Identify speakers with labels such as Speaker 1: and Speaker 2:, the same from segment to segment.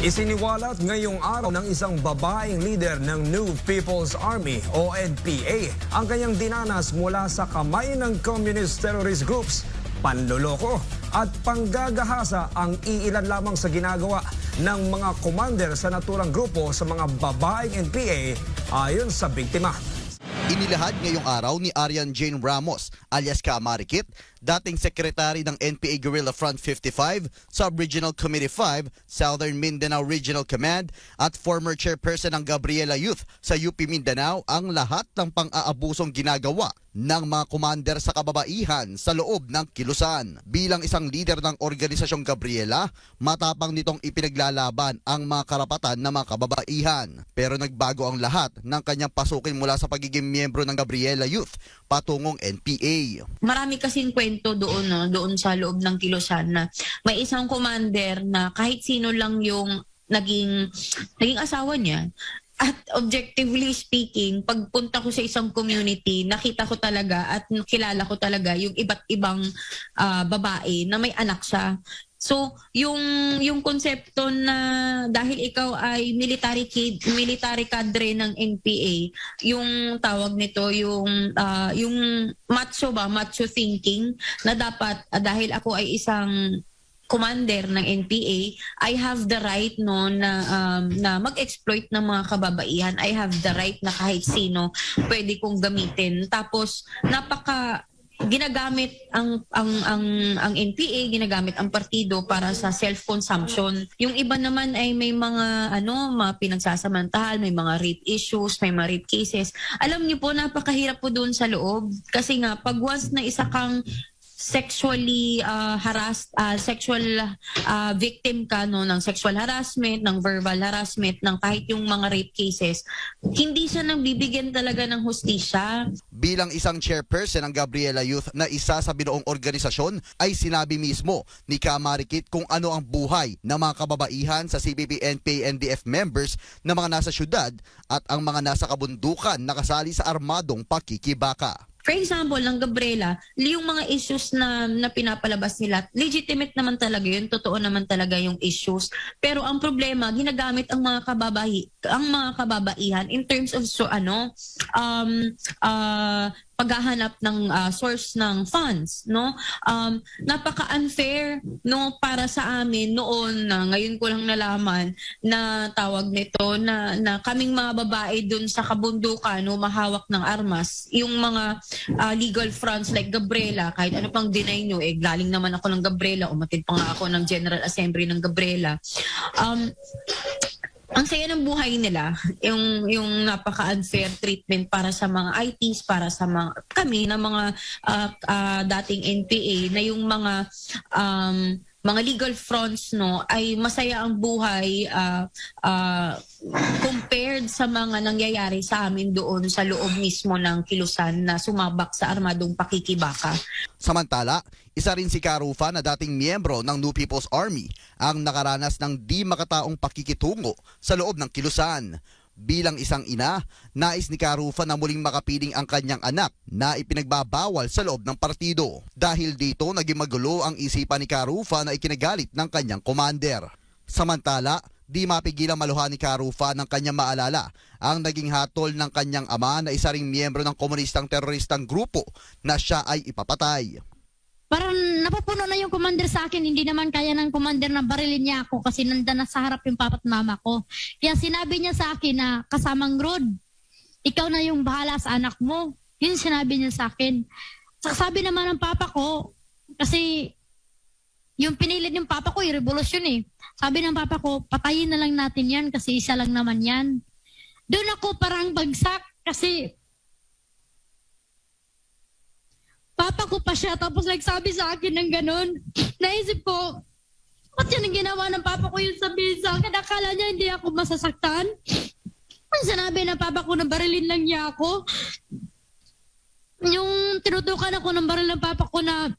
Speaker 1: Isiniwalat ngayong araw ng isang babaeng leader ng New People's Army o NPA ang kanyang dinanas mula sa kamay ng communist terrorist groups. Panloloko at panggagahasa ang iilan lamang sa ginagawa ng mga commander sa naturang grupo sa mga babaeng NPA ayon sa biktima.
Speaker 2: Inilahad ngayong araw ni Arian Jane Ramos alias Kamarikit, dating sekretary ng NPA Guerrilla Front 55, Sub-Regional Committee 5, Southern Mindanao Regional Command at former chairperson ng Gabriela Youth sa UP Mindanao ang lahat ng pang-aabusong ginagawa ng mga commander sa kababaihan sa loob ng kilusan. Bilang isang leader ng organisasyong Gabriela, matapang nitong ipinaglalaban ang mga karapatan ng mga kababaihan. Pero nagbago ang lahat ng kanyang pasukin mula sa pagiging miyembro ng Gabriela Youth patungong NPA.
Speaker 3: marami kasing kwento doon no, doon sa loob ng Kilosan na may isang commander na kahit sino lang yung naging naging asawa niya at objectively speaking, pagpunta ko sa isang community, nakita ko talaga at kilala ko talaga yung iba't ibang ah, babae na may anak siya. So, yung yung konsepto na dahil ikaw ay military kid, military cadre ng NPA, yung tawag nito yung ah, yung macho ba, macho thinking na dapat ah, dahil ako ay isang commander ng NPA, I have the right no na um, na mag-exploit ng mga kababaihan. I have the right na kahit sino pwede kong gamitin. Tapos napaka ginagamit ang ang ang ang NPA ginagamit ang partido para sa self-consumption. Yung iba naman ay may mga ano, mga pinagsasamantahal, may mga rape issues, may mga rape cases. Alam niyo po napakahirap po doon sa loob kasi nga pag once na isa kang sexually uh, harassed uh, sexual uh, victim ka no ng sexual harassment ng verbal harassment ng kahit yung mga rape cases hindi siya nang bibigyan talaga ng hustisya
Speaker 2: Bilang isang chairperson ng Gabriela Youth na isa sa binuong organisasyon ay sinabi mismo ni Kamarikit kung ano ang buhay ng mga kababaihan sa CPP, NPA, NDF members na mga nasa syudad at ang mga nasa kabundukan na kasali sa armadong pakikibaka.
Speaker 3: For example, ng Gabriela, yung mga issues na, na pinapalabas nila, legitimate naman talaga yun, totoo naman talaga yung issues. Pero ang problema, ginagamit ang mga kababahi, ang mga kababaihan in terms of so ano, um, uh, paghahanap ng uh, source ng funds, no? Um, napaka-unfair no para sa amin noon na ngayon ko lang nalaman na tawag nito na na kaming mga babae dun sa kabundukan no mahawak ng armas, yung mga uh, legal fronts like Gabriela, kahit ano pang deny nyo, eh galing naman ako ng Gabriela, umatid pa nga ako ng General Assembly ng Gabriela. Um, ang saya ng buhay nila, yung yung napaka-unfair treatment para sa mga ITs, para sa mga kami na mga ah, ah, dating NPA na yung mga um, mga legal fronts no ay masaya ang buhay ah, ah, compared sa mga nangyayari sa amin doon sa loob mismo ng Kilusan na sumabak sa armadong pakikibaka.
Speaker 2: Samantala, isa rin si Karufa na dating miyembro ng New People's Army ang nakaranas ng di makataong pakikitungo sa loob ng kilusan. Bilang isang ina, nais ni Karufa na muling makapiling ang kanyang anak na ipinagbabawal sa loob ng partido. Dahil dito, naging magulo ang isipan ni Karufa na ikinagalit ng kanyang commander. Samantala, di mapigilang maluha ni Karufa ng kanyang maalala ang naging hatol ng kanyang ama na isa ring miyembro ng komunistang teroristang grupo na siya ay ipapatay.
Speaker 4: Parang napupuno na yung commander sa akin, hindi naman kaya ng commander na barilin niya ako kasi nandan na sa harap yung papat mama ko. Kaya sinabi niya sa akin na kasamang road, ikaw na yung bahala sa anak mo. Yun sinabi niya sa akin. Sa- Sabi naman ng papa ko, kasi yung pinilit yung papa ko, yung revolusyon eh. Sabi ng papa ko, patayin na lang natin yan kasi isa lang naman yan. Doon ako parang bagsak kasi papa ko pa siya tapos nagsabi sa akin ng ganun. Naisip ko, ba't yan ang ginawa ng papa ko yung sabihin sa akin? Akala niya hindi ako masasaktan? Ang sinabi ng papa ko na barilin lang niya ako. Yung tinutukan ako ng baril ng papa ko na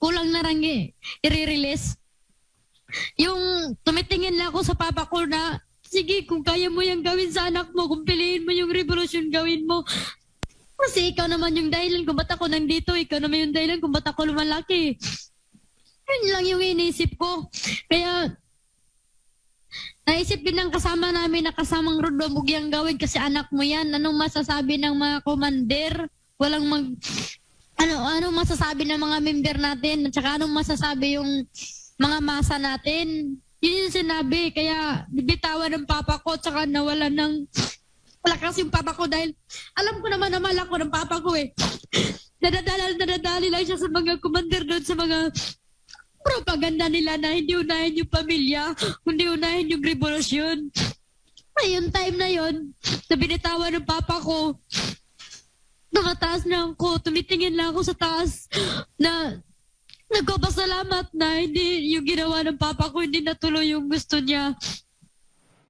Speaker 4: kulang na lang eh, i-release. Yung tumitingin lang ako sa papa ko na, sige, kung kaya mo yung gawin sa anak mo, kung piliin mo yung revolution, gawin mo. Kasi ikaw naman yung dahilan kung ba't ako nandito. Ikaw naman yung dahilan kung ba't ako lumalaki. Yun lang yung inisip ko. Kaya, Naisip din ng kasama namin na kasamang Rod, huwag yung gawin kasi anak mo yan. Anong masasabi ng mga commander? Walang mag... Ano, ano masasabi ng mga member natin? At saka anong masasabi yung mga masa natin? Yun yung sinabi. Kaya bibitawan ng papa ko at saka nawala ng lakas yung papa ko dahil alam ko naman na mahal ako ng papa ko eh. Nadadala, nadadali lang siya sa mga commander doon sa mga propaganda nila na hindi unahin yung pamilya, hindi unahin yung revolusyon. Ay, yung time na yon na binitawan ng papa ko, nakataas na ako, tumitingin lang ako sa taas na nagpapasalamat na hindi yung ginawa ng papa ko, hindi natuloy yung gusto niya.